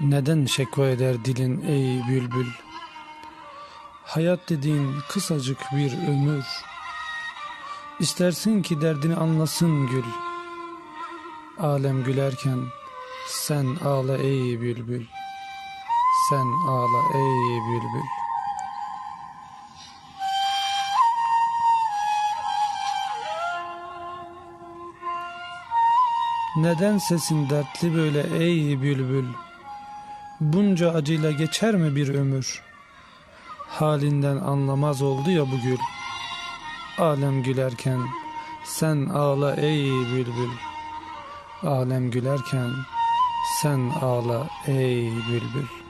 Neden şekva eder dilin ey bülbül? Hayat dediğin kısacık bir ömür. İstersin ki derdini anlasın gül. Alem gülerken sen ağla ey bülbül. Sen ağla ey bülbül. Neden sesin dertli böyle ey bülbül? Bunca acıyla geçer mi bir ömür? Halinden anlamaz oldu ya bu gül. Alem gülerken sen ağla ey bülbül. Alem gülerken sen ağla ey bülbül.